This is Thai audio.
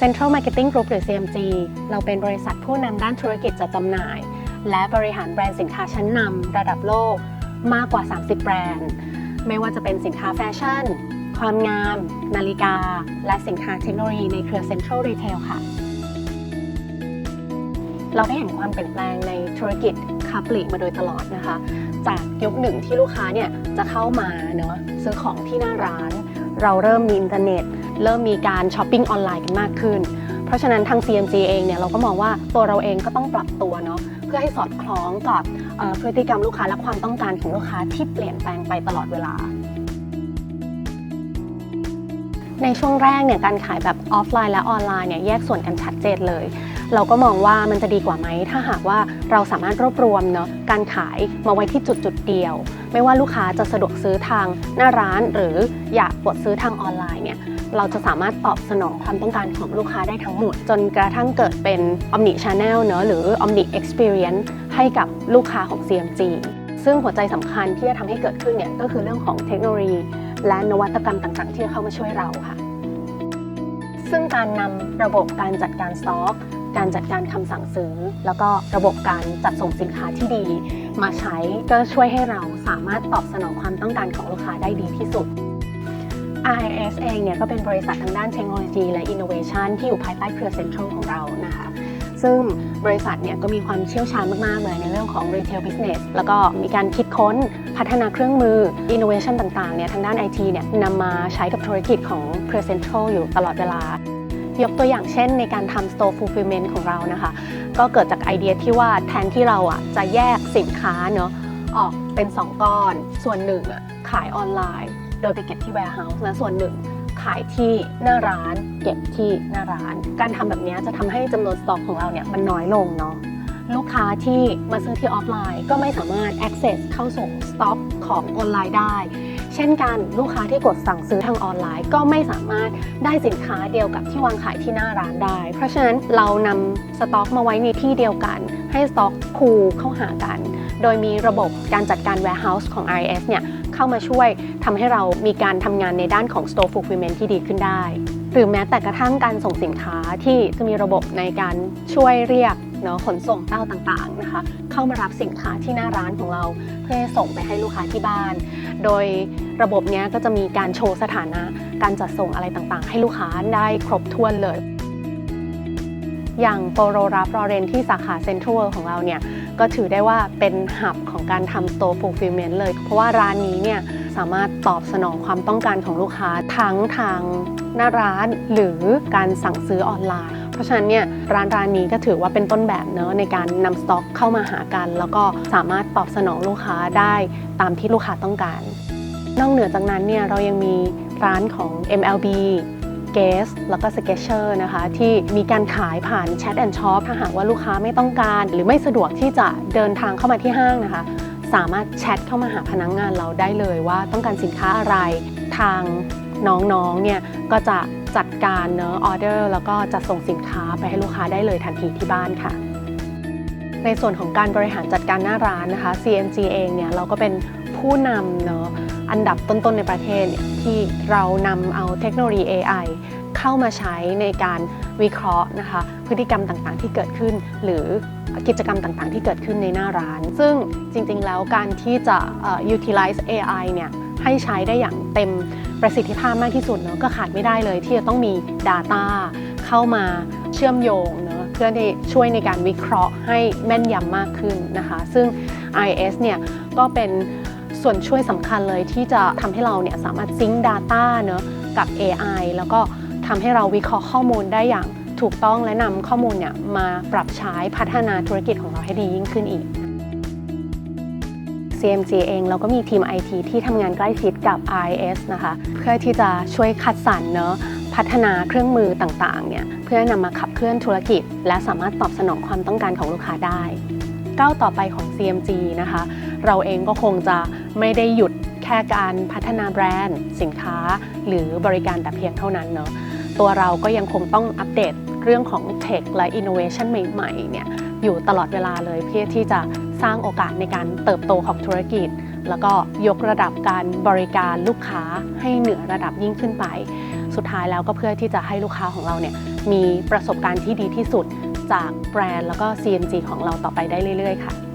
Central Marketing Group หรือ CMG เราเป็นบริษัทผู้นำด้านธุรกิจจัดจำหน่าย และบริหารแบรนด์สินค้าชั้นนำระดับโลกมากกว่า 30 แบรนด์ ไม่ว่าจะเป็นสินค้าแฟชั่น ความงาม นาฬิกา และสินค้าเทคโนโลยีในเครือ Central Retail ค่ะ เราได้เห็นความเปลี่ยนแปลงในธุรกิจค้าปลีกมาโดยตลอดนะคะ จากยุคหนึ่งที่ลูกค้าเนี่ยจะเข้ามาเนาะซื้อของที่หน้าร้าน เราเริ่มมีอินเทอร์เน็ต เริ่มมีการช้อปปิ้งออนไลน์กันมากขึ้น เพราะฉะนั้นทาง CMG เองเนี่ยเราก็มองว่าตัวเราเองก็ต้องปรับตัวเนาะเพื่อให้สอดคล้องกับพฤติกรรมลูกค้าและความต้องการของลูกค้าที่เปลี่ยนแปลงไปตลอดเวลา ในช่วงแรกเนี่ยการขายแบบออฟไลน์และออนไลน์เนี่ยแยกส่วนกันชัดเจนเลยเราก็มองว่ามันจะดีกว่าไหม ถ้าหากว่าเราสามารถรวบรวมเนาะการขายมาไว้ที่จุดจุดเดียว ไม่ว่าลูกค้าจะสะดวกซื้อทางหน้าร้านหรืออยากกดซื้อทางออนไลน์เนี่ย เราจะสามารถตอบสนองความต้องการของลูกค้าได้ทั้งหมด จนกระทั่งเกิดเป็น Omni Channel เนอะหรือ Omni Experience ให้กับลูกค้าของ CMG ซึ่งหัวใจสำคัญที่จะทำให้เกิดขึ้นเนี่ยก็คือเรื่องของเทคโนโลยี และนวัตกรรมต่างๆ ที่จะเข้ามาช่วยเราค่ะ ซึ่งการนำระบบการจัดการสต็อกการจัดการคำสั่งซื้อ แล้วก็ระบบการจัดส่งสินค้าที่ดี มาใช้ก็ช่วยให้เราสามารถตอบสนองความต้องการของลูกค้าได้ดีที่สุด RIS เองเนี่ยก็เป็นบริษัททางด้านเทคโนโลยีและ Innovation ที่อยู่ภายใต้เครือ Central ของเรานะคะซึ่งบริษัทเนี่ยก็มีความเชี่ยวชาญมาก ๆ เลยในเรื่องของ Retail Business แล้วก็มีการคิดค้นพัฒนาเครื่องมือ Innovation ต่างๆ เนี่ยทางด้าน IT เนี่ยนำมาใช้กับธุรกิจของเครือ Central อยู่ตลอดเวลา ยกตัวอย่างเช่นในการทำ Store Fulfillment ของเรานะคะ ก็เกิดจากไอเดียที่ว่าแทนที่เราอะจะแยกสินค้าเนาะออกเป็น 2 ก้อน ส่วนหนึ่งอะขายออนไลน์ โดยไปเก็บที่ warehouse และส่วนหนึ่งขายที่หน้าร้าน เก็บที่หน้าร้าน การทำแบบนี้จะทำให้จำนวนสต็อกของเราเนี่ยมันน้อยลงเนาะลูกค้าที่มาซื้อที่ออฟไลน์ ก็ไม่สามารถ access เข้าสู่สต็อกของออนไลน์ได้ เช่นกันลูกค้าที่กดสั่งซื้อทางออนไลน์ ก็ไม่สามารถได้สินค้าเดียวกับที่วางขายที่หน้าร้านได้ เพราะฉะนั้นเรานำสต็อกมาไว้ในที่เดียวกัน ให้สต็อกคูเข้าหากัน โดยมีระบบการจัดการ warehouse ของ RIS เนี่ย เข้ามาช่วยทำให้เรามีการทำงานในด้านของ store fulfillment ที่ดีขึ้นได้ หรือแม้แต่กระทั่งการส่งสินค้าที่จะมีระบบในการช่วยเรียกเนาะขนส่งเต้าต่างๆนะคะเข้ามารับสินค้าที่หน้าร้านของเราเพื่อส่งไปให้ลูกค้าที่บ้าน โดยระบบเนี้ยก็จะมีการโชว์สถานะ การจัดส่งอะไรต่างๆ ให้ลูกค้าได้ครบถ้วนเลยอย่างโปโรรับรอเรนที่สาขาเซ็นทรัลของเราเนี่ยก็ถือได้ว่าเป็นหับ การทำ Store Fulfillment เลย เพราะว่าร้านนี้เนี่ยสามารถตอบสนองความต้องการของลูกค้าทั้งทางหน้าร้านหรือการสั่งซื้อออนไลน์ เพราะฉะนั้นเนี่ยร้านร้านนี้ก็ถือว่าเป็นต้นแบบเนอะในการนำสต็อกเข้ามาหากัน แล้วก็สามารถตอบสนองลูกค้าได้ตามที่ลูกค้าต้องการ นอกเหนือจากนั้นเนี่ยเรายังมีร้านของ MLB g u e s แล้วก็ Sketcher นะคะ ที่มีการขายผ่าน Chat and Shop ถ้าหากว่าลูกค้าไม่ต้องการ หรือไม่สะดวกที่จะเดินทางเข้ามาที่ห้างนะคะ สามารถแชทเข้ามาหาพนักงงานเราได้เลยว่าต้องการสินค้าอะไรทางน้องๆเนี่ยก็จะจัดการเนอะออเดอร์แล้วก็จะส่งสินค้าไปให้ลูกค้าได้เลยทันทีที่บ้านค่ะ ในส่วนของการบริหารจัดการหน้าร้านนะคะ CMG เองเนี่ยเราก็เป็นผู้นำเนาะ อันดับต้นๆในประเทศเนี่ยที่เรานำเอาเทคโนโลยี AI เข้ามาใช้ในการวิเคราะห์นะคะพฤติกรรมต่างๆที่เกิดขึ้น หรือกิจกรรมต่างๆ ที่เกิดขึ้นในหน้าร้าน ซึ่งจริงๆแล้วการที่จะ utilize AI เนี่ยให้ใช้ได้อย่างเต็มประสิทธิภาพมากที่สุดเนาะก็ขาดไม่ได้เลยที่จะต้องมี Data เข้ามาเชื่อมโยงเนาะเพื่อที่ช่วยในการวิเคราะห์ให้แม่นยำมากขึ้นนะคะ ซึ่ง IS เนี่ยก็เป็น ส่วนช่วยสำคัญเลยที่จะทำให้เราเนี่ยสามารถซิงค์ Data เนาะกับ AI แล้วก็ทำให้เราวิเคราะห์ข้อมูลได้อย่างถูกต้องและนำข้อมูลเนี่ยมาปรับใช้พัฒนาธุรกิจของเราให้ดียิ่งขึ้นอีก CMG เองเราก็มีทีม IT ที่ทำงานใกล้ชิดกับ IS นะคะ เพื่อที่จะช่วยคัดสรรเนอะพัฒนาเครื่องมือต่างๆเนี่ยเพื่อนำมาขับเคลื่อนธุรกิจ และสามารถตอบสนองความต้องการของลูกค้าได้ก้าวต่อไปของ CMG นะคะ เราเองก็คงจะ ไม่ได้หยุดแค่การพัฒนาแบรนด์ สินค้า หรือบริการแต่เพียงเท่านั้นเนาะตัวเราก็ยังคงต้องอัปเดตเรื่องของเทคและอินโนเวชันใหม่ๆเนี่ยอยู่ตลอดเวลาเลยเพื่อที่จะสร้างโอกาสในการเติบโตของธุรกิจ แล้วก็ยกระดับการบริการลูกค้าให้เหนือระดับยิ่งขึ้นไป สุดท้ายแล้วก็เพื่อที่จะให้ลูกค้าของเราเนี่ยมีประสบการณ์ที่ดีที่สุดจากแบรนด์แล้วก็ CMG ของเราต่อไปได้เรื่อย ๆ ค่ะ